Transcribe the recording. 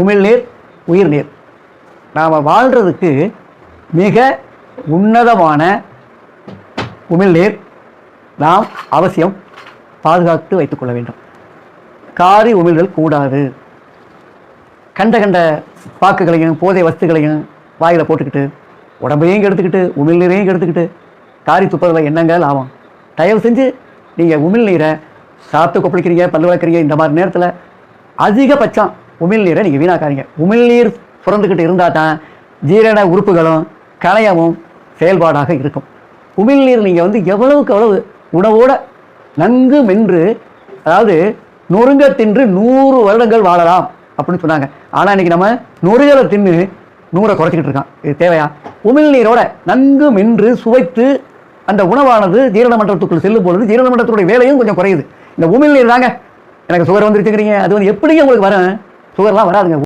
உமிழ்நீர் உயிர்நீர் நாம் வாழ்கிறதுக்கு மிக உன்னதமான உமிழ்நீர் நாம் அவசியம் பாதுகாத்து வைத்துக்கொள்ள வேண்டும். காரி உமிழ்தல் கூடாது. கண்ட கண்ட பாக்குகளையும் போதை வஸ்துகளையும் வாயில் போட்டுக்கிட்டு உடம்பையும் கெடுத்துக்கிட்டு உமிழ்நீரையும் கெடுத்துக்கிட்டு காரி துப்புறதில் என்னங்க லாபம்? தயவு செஞ்சு நீங்கள் உமிழ்நீரை சாப்பிட்டு கொப்பளிக்கிறீங்க பல்லு வளர்க்குறீங்க இந்த மாதிரி நேரத்தில் அதிகபட்சம் உமிழ்நீரை நீங்கள் வீணாக்காதீங்க. உமிழ்நீர் சுரந்துக்கிட்டு இருந்தால் தான் ஜீரண உறுப்புகளும் கலையமும் செயல்பாடாக இருக்கும். உமிழ்நீர் நீங்கள் வந்து எவ்வளவுக்கு எவ்வளவு உணவோட நன்கு மென்று அதாவது நொறுங்க தின்று நூறு வருடங்கள் வாழலாம் அப்படின்னு சொன்னாங்க. ஆனால் இன்னைக்கு நம்ம நொறுகலை தின்னு நூறை குறைச்சிக்கிட்டு இருக்கான். இது தேவையா? உமிழ்நீரோட நன்கு மென்று சுவைத்து அந்த உணவானது ஜீரண மண்டலத்துக்குள் செல்லும் பொழுது ஜீரண மண்டலத்துடைய வேலையும் கொஞ்சம் குறையுது. இந்த உமிழ்நீர் தாங்க. எனக்கு சுகர் வந்துருச்சுங்கிறீங்க. அது வந்து எப்படிங்க உங்களுக்கு வரேன் சுகர்லாம் வராதுங்க.